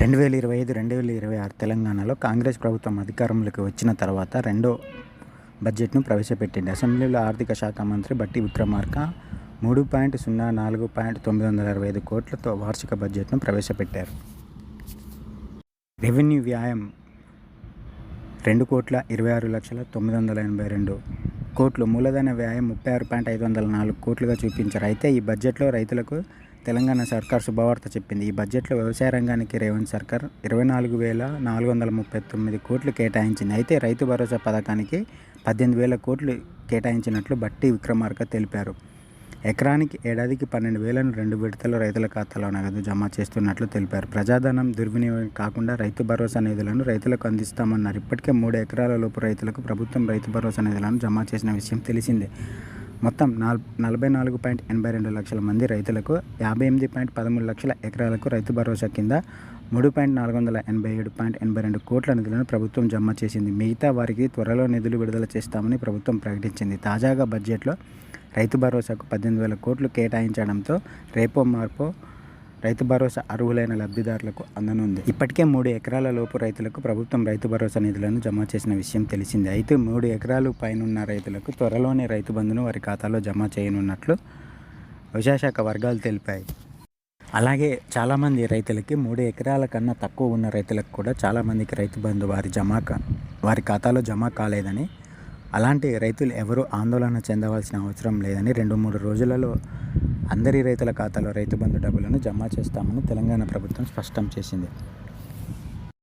రెండు వేల ఇరవై ఐదు రెండు వేల ఇరవై ఆరు తెలంగాణలో కాంగ్రెస్ ప్రభుత్వం అధికారంలోకి వచ్చిన తర్వాత రెండో బడ్జెట్ను ప్రవేశపెట్టింది. అసెంబ్లీలో ఆర్థిక శాఖ మంత్రి బట్టి విక్రమార్క మూడు పాయింట్ సున్నా నాలుగు పాయింట్ తొమ్మిది వందల అరవై ఐదు కోట్లతో వార్షిక బడ్జెట్ను ప్రవేశపెట్టారు. రెవెన్యూ వ్యాయం రెండు కోట్ల ఇరవై ఆరు లక్షల తొమ్మిది వందల ఎనభై రెండు కోట్లు. మూలధన వ్యాయం ముప్పై ఆరు పాయింట్ ఐదు వందల నాలుగు కోట్లుగా చూపించారు. అయితే ఈ బడ్జెట్లో రైతులకు తెలంగాణ సర్కార్ శుభవార్త చెప్పింది. ఈ బడ్జెట్లో వ్యవసాయ రంగానికి రేవంత్ సర్కార్ ఇరవై నాలుగు వేల నాలుగు వందల ముప్పై తొమ్మిది కోట్లు కేటాయించింది. అయితే రైతు భరోసా పథకానికి పద్దెనిమిది వేల కోట్లు కేటాయించినట్లు బట్టి విక్రమార్క తెలిపారు. ఎకరానికి ఏడాదికి పన్నెండు వేలను రెండు విడతలు రైతుల ఖాతాలో నగదు జమ చేస్తున్నట్లు తెలిపారు. ప్రజాధనం దుర్వినియోగం కాకుండా రైతు భరోసా నిధులను రైతులకు అందిస్తామన్నారు. ఇప్పటికే మూడు ఎకరాల లోపు రైతులకు ప్రభుత్వం రైతు భరోసా నిధులను జమ చేసిన విషయం తెలిసిందే. మొత్తం నాల్ నలభై నాలుగు పాయింట్ ఎనభై రెండు లక్షల మంది రైతులకు యాభై ఎనిమిది పాయింట్ పదమూడు లక్షల ఎకరాలకు రైతు భరోసా కింద మూడు పాయింట్ నాలుగు వందల ఎనభై ఏడు పాయింట్ ఎనభై రెండు కోట్ల నిధులను ప్రభుత్వం జమ చేసింది. మిగతా వారికి త్వరలో నిధులు విడుదల చేస్తామని ప్రభుత్వం ప్రకటించింది. తాజాగా బడ్జెట్లో రైతు భరోసాకు పద్దెనిమిది వేల కోట్లు కేటాయించడంతో రేపో మార్పో రైతు భరోసా అర్హులైన లబ్ధిదారులకు అందనుంది. ఇప్పటికే మూడు ఎకరాల లోపు రైతులకు ప్రభుత్వం రైతు భరోసా నిధులను జమ చేసిన విషయం తెలిసిందే. అయితే మూడు ఎకరాలు పైనున్న రైతులకు త్వరలోనే రైతు బంధును వారి ఖాతాలో జమ చేయనున్నట్లు వ్యవసాయ శాఖ వర్గాలు తెలిపాయి. అలాగే చాలామంది రైతులకి మూడు ఎకరాల కన్నా తక్కువ ఉన్న రైతులకు కూడా చాలామందికి రైతు బంధు వారి జమ కా- వారి ఖాతాలో జమ కాలేదని అలాంటి రైతులు ఎవరూ ఆందోళన చెందవలసిన అవసరం లేదని రెండు మూడు రోజులలో అందరి రైతుల ఖాతాలో రైతు బంధు డబ్బులను జమ చేస్తామని తెలంగాణ ప్రభుత్వం స్పష్టం చేసింది.